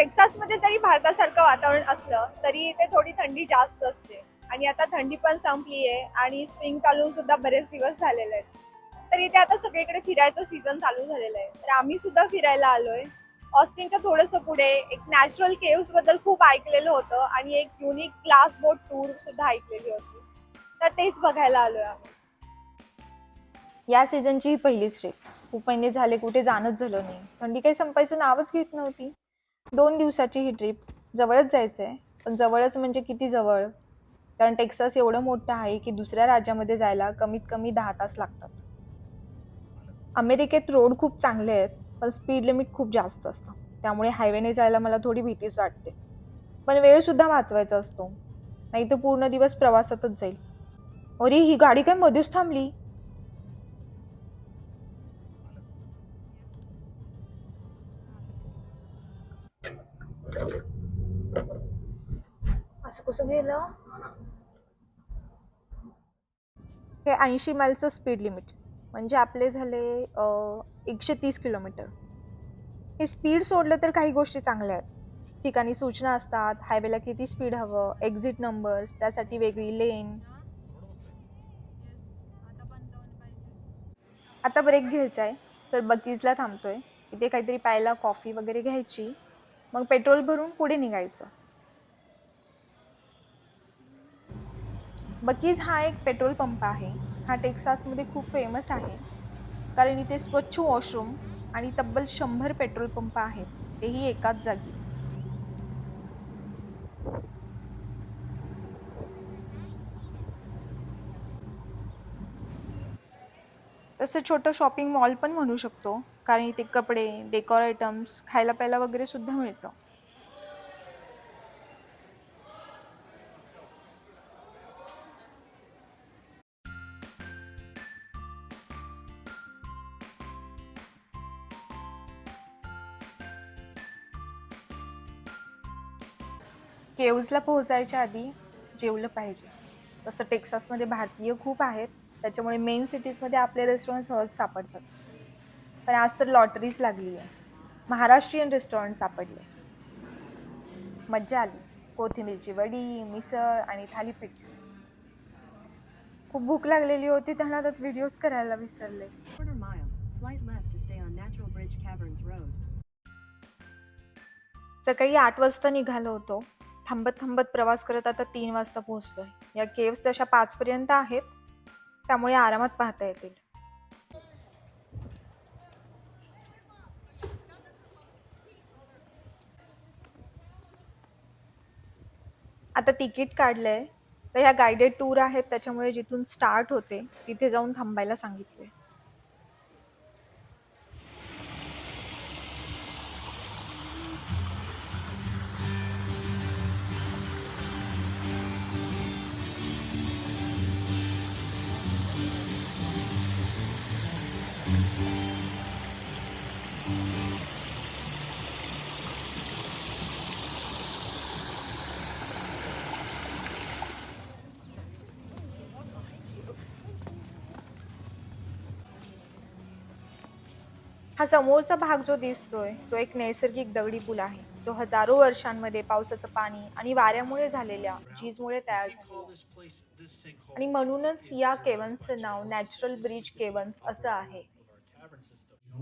टेक्सासमध्ये जरी भारतासारखं वातावरण असलं तरी इथे थोडी थंडी जास्त असते. आणि आता थंडी पण संपली आहे आणि स्प्रिंग चालून सुद्धा बरेच दिवस झालेले आहेत. तर इथे आता सगळीकडे फिरायचं सीझन चालू झालेलं आहे तर आम्ही सुद्धा फिरायला आलोय. ऑस्टिनच्या थोडंसं पुढे एक नॅचरल केव्सबद्दल खूप ऐकलेलं होतं आणि एक युनिक ग्लास बोट टूर सुद्धा ऐकलेली होती. तर तेच बघायला आलोय आम्ही. या सीझनची ही पहिलीच ट्रिप खूप महिने झाले कुठे जाणंच झालं नाही. थंडी काही संपायचं नावच घेत नव्हती. दोन दिवसाची ही ट्रिप जवळच जायचं आहे पण जवळच म्हणजे किती जवळ? कारण टेक्सास एवढं मोठं आहे की दुसऱ्या राज्यामध्ये जायला कमीत कमी दहा तास लागतात. अमेरिकेत रोड खूप चांगले आहेत पण स्पीड लिमिट खूप जास्त असतं. त्यामुळे हायवेने जायला मला थोडी भीतीच वाटते. पण वेळसुद्धा वाचवायचा असतो. नाही तर पूर्ण दिवस प्रवासातच जाईल. अरे ही गाडी काय मध्येच थांबली? कसं गेलं हे ऐंशी माईलचं स्पीड लिमिट म्हणजे आपले झाले एकशे तीस किलोमीटर. हे स्पीड सोडलं तर काही गोष्टी चांगल्या आहेत. ठिकाणी सूचना असतात हायवेला किती स्पीड हवं एक्झिट नंबर्स त्यासाठी वेगळी लेन आता ब्रेक घ्यायचा आहे तर बकीजला थांबतोय. इथे काहीतरी प्यायला कॉफी वगैरे घ्यायची. मग पेट्रोल भरून पुढे निघायचं. बकीज हा एक पेट्रोल पंप आहे. हा टेक्सासमध्ये खूप फेमस आहे. कारण इथे स्वच्छ वॉशरूम आणि तब्बल शंभर पेट्रोल पंप आहेत. तेही एकाच जागी. तसं छोटं शॉपिंग मॉल पण म्हणू शकतो. कारण इथे कपडे डेकोर आयटम्स खायला प्यायला वगैरे सुद्धा मिळतं. केव्जला पोहोचायच्या आधी जेवलं पाहिजे. तसं टेक्सासमध्ये भारतीय खूप आहेत. त्याच्यामुळे मेन सिटीजमध्ये आपले रेस्टॉरंट सहज सापडतात. पण आज तर लॉटरीच लागली आहे. महाराष्ट्रीयन रेस्टॉरंट सापडले. मज्जा आली. कोथिंबीरची वडी मिसळ आणि थालीपीठ. खूप भूक लागलेली होती त्यांना त्यात व्हिडिओज करायला विसरले. सकाळी आठ वाजता निघालो होतो. थांबत थांबत प्रवास करत आता तीन वाजता पोहोचतोय या केव्स तशा पाचपर्यंत आहेत. त्यामुळे आरामात पाहता येतील. आता तिकीट काढलंय. तर ह्या गायडेड टूर आहेत त्याच्यामुळे जिथून स्टार्ट होते तिथे जाऊन थांबायला सांगितले हा समोरचा भाग जो दिसतोय तो एक नैसर्गिक दगडी पूल आहे जो हजारो वर्षांमध्ये पावसाचं पाणी आणि वाऱ्यामुळे झालेल्या झीजमुळे तयार झाला आणि म्हणूनच या केव्हन्सचं नाव नॅचरल ब्रिज केव्हन्स असं आहे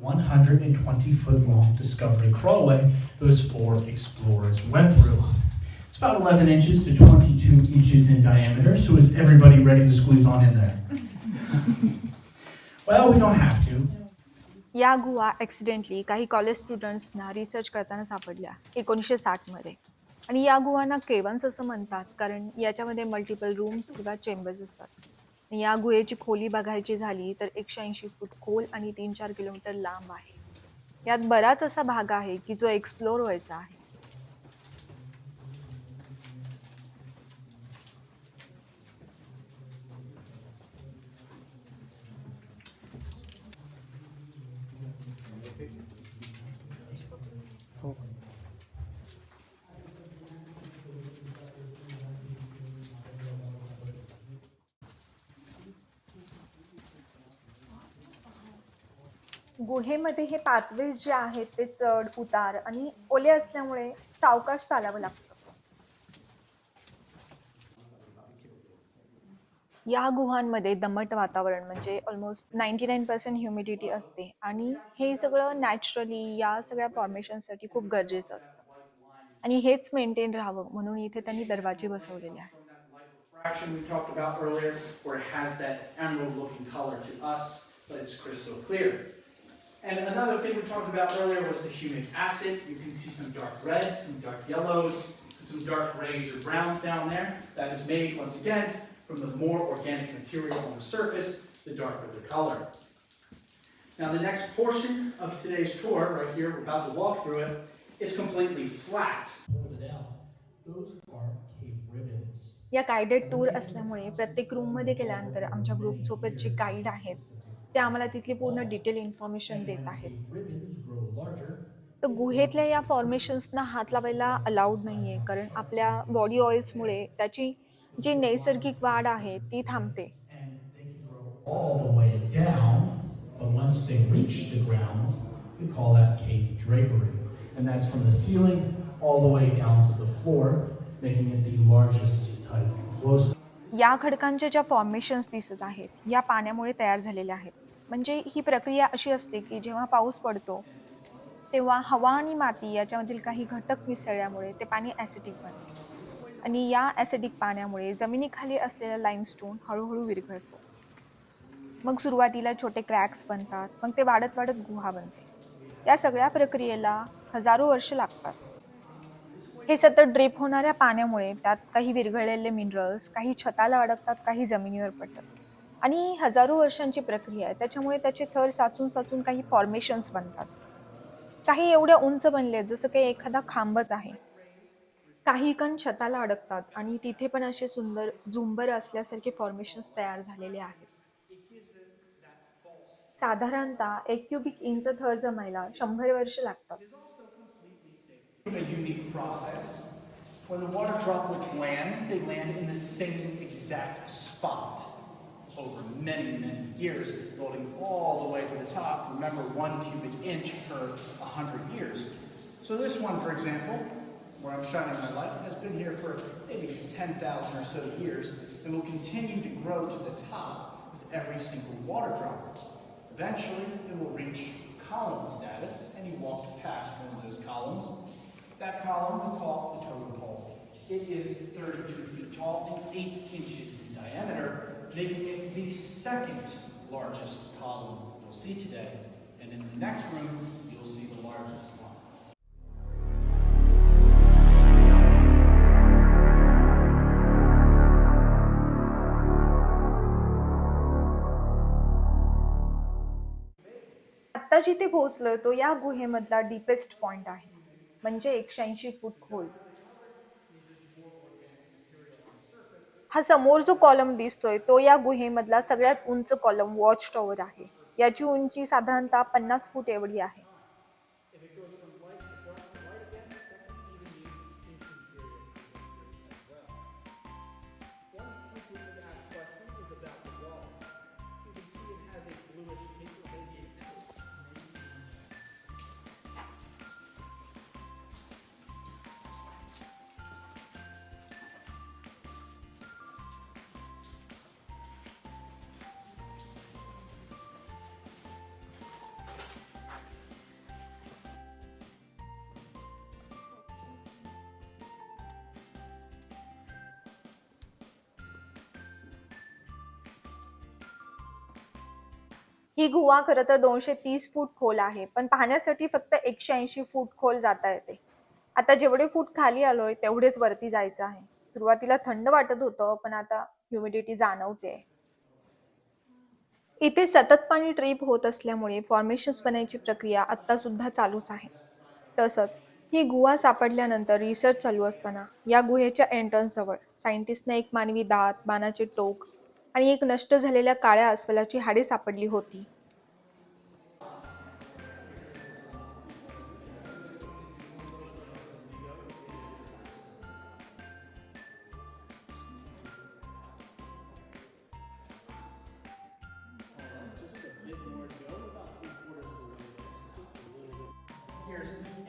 120 foot long discovery crawlway those four explorers went through. It's about 11 inches to 22 inches in diameter, so is everybody ready to squeeze on in there? well, we don't have to. या गुहा accidentally काही college स्टुडंट्सना research करताना सापडल्या एकोणीसशे साठमध्ये आणि या गुहांना केवन्स असं म्हणतात कारण याच्यामध्ये मल्टिपल रूम्स किंवा चेंबर्स असतात. या गुहेची खोली बघायची झाली तर एकशे ऐंशी फूट खोल आणि तीन चार किलोमीटर लांब आहे. यात बराच असा भाग आहे की जो एक्सप्लोर व्हायचा आहे. गुहेमध्ये हे पाथवेज जे आहेत ते चढ उतार आणि ओले असल्यामुळे सावकाश चालावं लागतं. या गुहांमध्ये दमट वातावरण म्हणजे almost ninety nine percent humidity असते आणि हे सगळं नॅचरली या सगळ्या फॉर्मेशनसाठी खूप गरजेचं असतं आणि हेच मेंटेन राहावं म्हणून इथे त्यांनी दरवाजे बसवलेले आहेत Fraction we talked about earlier, where it has that emerald looking color to us, but it's crystal clear. And another thing we talked about earlier was the humic acid. You can see some dark reds, some dark yellows, some dark grays or browns down there. That is made, once again, from the more organic material on the surface, the darker the color. Now, the next portion of today's tour, right here, we're about to walk through it, is completely flat. Hold it out. Those are cave ribbons. या guided tour असल्यामुळे प्रत्येक रूममध्ये गेल्यानंतर आमच्या ग्रुपसोबत जे guide आहेत ते आम्हाला तिथली पूर्ण डिटेल इन्फॉर्मेशन देत आहेत तर गुहेतल्या या फॉर्मेशन्सना हात लावायला अलाउड नाही आहे कारण आपल्या बॉडी ऑइल्समुळे त्याची जी नैसर्गिक वाढ आहे ती थांबते. या खडकांचे ज्या फॉर्मेशन्स दिसत आहेत या पाण्यामुळे तयार झालेल्या आहेत. म्हणजे ही प्रक्रिया अशी असते की जेव्हा पाऊस पडतो तेव्हा हवा आणि माती याच्यामधील काही घटक मिसळल्यामुळे ते पाणी ॲसिडिक बनते. आणि या ॲसिडिक पाण्यामुळे जमिनीखाली असलेला लाईमस्टोन हळूहळू विरघळतो. मग सुरुवातीला छोटे क्रॅक्स बनतात मग ते वाढत वाढत गुहा बनते. या सगळ्या प्रक्रियेला हजारो वर्ष लागतात. हे सतत ड्रेप होणाऱ्या पाण्यामुळे त्यात काही विरघळलेले मिनरल्स काही छताला अडकतात काही जमिनीवर पडतात. आणि ही हजारो वर्षांची प्रक्रिया आहे त्याच्यामुळे त्याचे थर साचून साचून काही फॉर्मेशन्स बनतात. काही एवढ्या उंच बनले जसं काही एखादा खांबच आहे. काही कण छताला अडकतात आणि तिथे पण असे सुंदर झुंबर असल्यासारखे फॉर्मेशन्स तयार झालेले आहेत साधारणतः एक क्युबिक इंच थर जमायला शंभर वर्ष लागतात. When the water droplets land, they land in the same exact spot over many, many years, building all the way to the top. Remember, one cubic inch per 100 years. So this one, for example, where I'm shining my light, has been here for maybe 10,000 or so years and will continue to grow to the top with every single water drop. Eventually, it will reach column status, and you walk past one of those columns. That column we call the totem pole. It is 32 feet tall and 8 inches in diameter, making it the second largest column you'll see today. And in the next room, you'll see the largest आता जिथे पोहोचलोय तो या गुहेमधला deepest point आहे. म्हणजे एकशे ऐंशी फूट खोल. हा समोर जो कॉलम दिसतोय तो या गुहेमधला सगळ्यात उंच कॉलम वॉच टॉवर आहे. याची उंची साधारणतः पन्नास फूट एवढी आहे. ही गुहा खरं तर दोनशे तीस फूट खोल आहे. पण पाहण्यासाठी फक्त एकशे ऐंशी फूट खोल जाता येते. आता जेवढे फूट खाली आलोय तेवढेच वरती जायचं आहे. सुरुवातीला थंड वाटत होतं पण आता ह्युमिडिटी जाणवते इथे सतत पाणी ट्रीप होत असल्यामुळे फॉर्मेशन्स बनायची प्रक्रिया आत्ता सुद्धा चालूच आहे. तसंच ही गुहा सापडल्यानंतर रिसर्च चालू असताना या गुहेच्या एंट्रन्स जवळ सायंटिस्टने एक मानवी दात बाणाचे टोक आणि एक नष्ट झालेल्या काळ्या अस्वलाची हाडे सापडली होती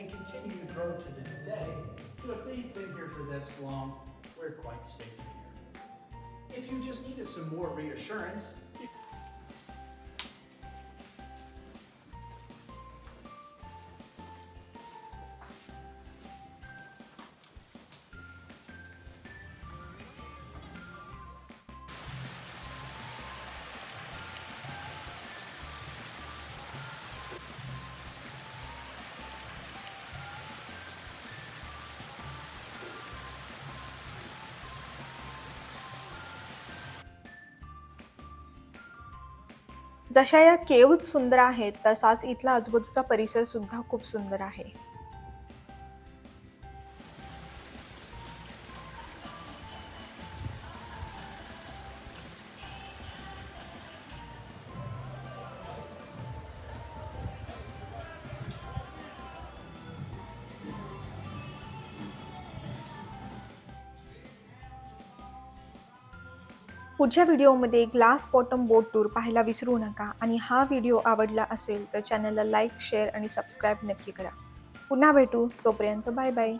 and continue to grow to this day. So if they've been here for this long, we're quite safe. If you just needed some more reassurance, जशा या केव्ज सुंदर आहेत तसाच इथला आजूबाजूचा परिसर सुद्धा खूप सुंदर आहे. पुढच्या व्हिडिओमध्ये ग्लास बॉटम बोट टूर पाहायला विसरू नका आणि हा व्हिडिओ आवडला असेल तर चॅनलला लाईक शेअर आणि सबस्क्राईब नक्की करा. पुन्हा भेटू तोपर्यंत बाय बाय